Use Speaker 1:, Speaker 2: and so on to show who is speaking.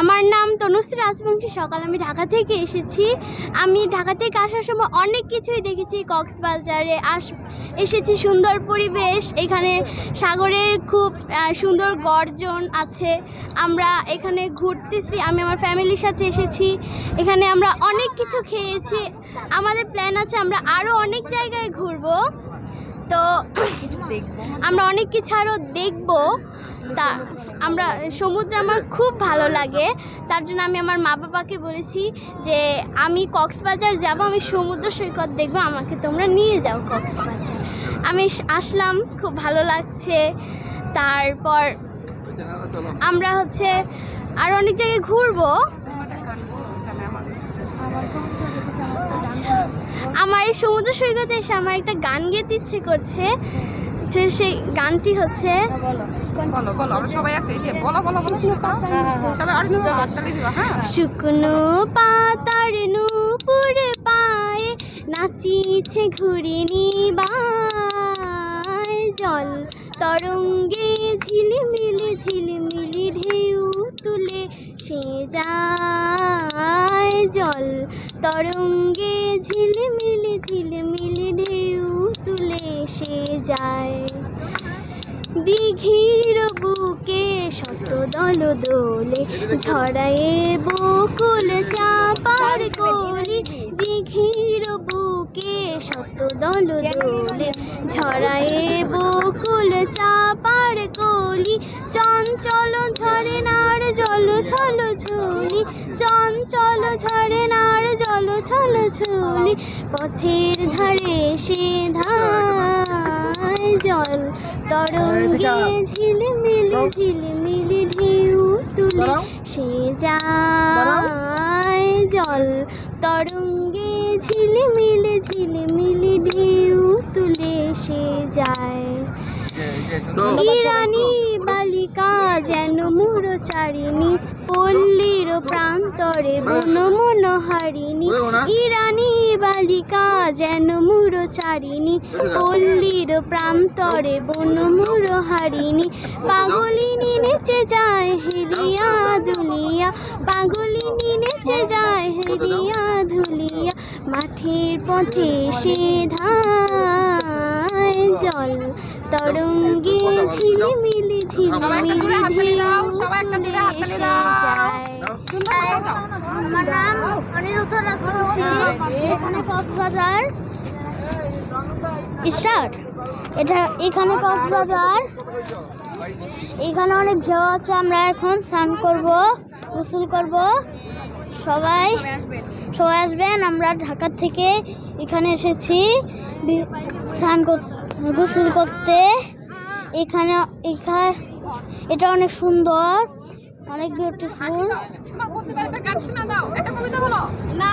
Speaker 1: আমার নাম তনুশ্রী রাজবংশী। সকাল আমি ঢাকা থেকে এসেছি। আমি ঢাকা থেকে আসার সময় অনেক কিছুই দেখেছি। কক্সবাজারে আস, এসেছি সুন্দর পরিবেশ। এখানে সাগরের খুব সুন্দর গর্জন আছে। আমরা এখানে ঘুরতেছি। আমি আমার ফ্যামিলির সাথে এসেছি। এখানে আমরা অনেক কিছু খেয়েছি। আমাদের প্ল্যান আছে আমরা আরও অনেক জায়গায় ঘুরবো। তো আমরা অনেক কিছু আরও দেখব। তা আমরা, সমুদ্র আমার খুব ভালো লাগে। তার জন্য আমি আমার মা বাবাকে বলেছি যে, আমি কক্সবাজার যাব, আমি সমুদ্র সৈকত দেখব, আমাকে তোমরা নিয়ে যাও কক্সবাজার। আমি আসলাম, খুব ভালো লাগছে। তারপর আমরা হচ্ছে আর অনেক জায়গায় ঘুরবো। আচ্ছা। আমার এই সমুদ্র সৈকতে এসে আমার একটা গান গেতে ইচ্ছে করছে। যে সেই গানটি হচ্ছে
Speaker 2: বলো বলো আমরা সবাই আছি। যে বলো বলো বলো শুরু করো। সবাই আর কিন্তু হাততালি দিবা হ্যাঁ।
Speaker 1: শুকনো পাতার নূপুর পায়ে নাচিছে ঘুরিনি বাই জল তরঙ্গে ঝিলিমিলি ঝিলিমিলি ঢেউ তুলে সে যায়। জল তরঙ্গে তুলে সে যায়। দিঘির বুকে শত দল দোলে ঝড়ায়ে বকুল চাপার কলি। দিঘির বুকে শত দল দোলে ঝড়ায়ে বকুল চাপার কলি। চঞ্চল ঝরে নার জল ছল ছলি। চঞ্চল ঝরে নার জল ছল ছলি। পথের ধারে সে ধায় জল তরঙ্গে ঝিলমিলি ঝিলমিলি ঢেউ তুলে সে যায় জল তরঙ্গে ঝিলমিলি ঝিলমিলি ঢেউ তুলে সে যায় বালিকা যেন মুরচারিণী পল্লীর প্রান্তরে বন মনোহারিণী ইরানি বালিকা যেন মুরচারিণী পল্লীর প্রান্তরে বন মুরহারিণী পাগলিনী নেচে যায় হেলিয়া দুলিয়া পাগলিনী নেচে যায় হেলিয়া ধুলিয়া মাঠের পথে সে ধায় জল তরঙ্গে ঝিলিমিলি
Speaker 2: দাও।
Speaker 1: যায়।
Speaker 2: সুন্দর করে যাও
Speaker 1: আমার নাম অনিরুদ্ধ রাজবংশী। এখানে কক্সবাজার। স্টার্ট। এটা এখানে কক্সবাজার। এখানে অনেক ঢেউ আছে আমরা এখন স্নান করব গোসল করব। সবাই
Speaker 2: সবাই আসবেন।
Speaker 1: আমরা ঢাকা থেকে এখানে এসেছি। স্নান কর- গোসল করতে। এখানে এখানে এটা অনেক সুন্দর অনেক বিউটিফুল
Speaker 2: তোমার প্রতিবার একটা গান শোনা দাও। একটা কবিতা বলো। না।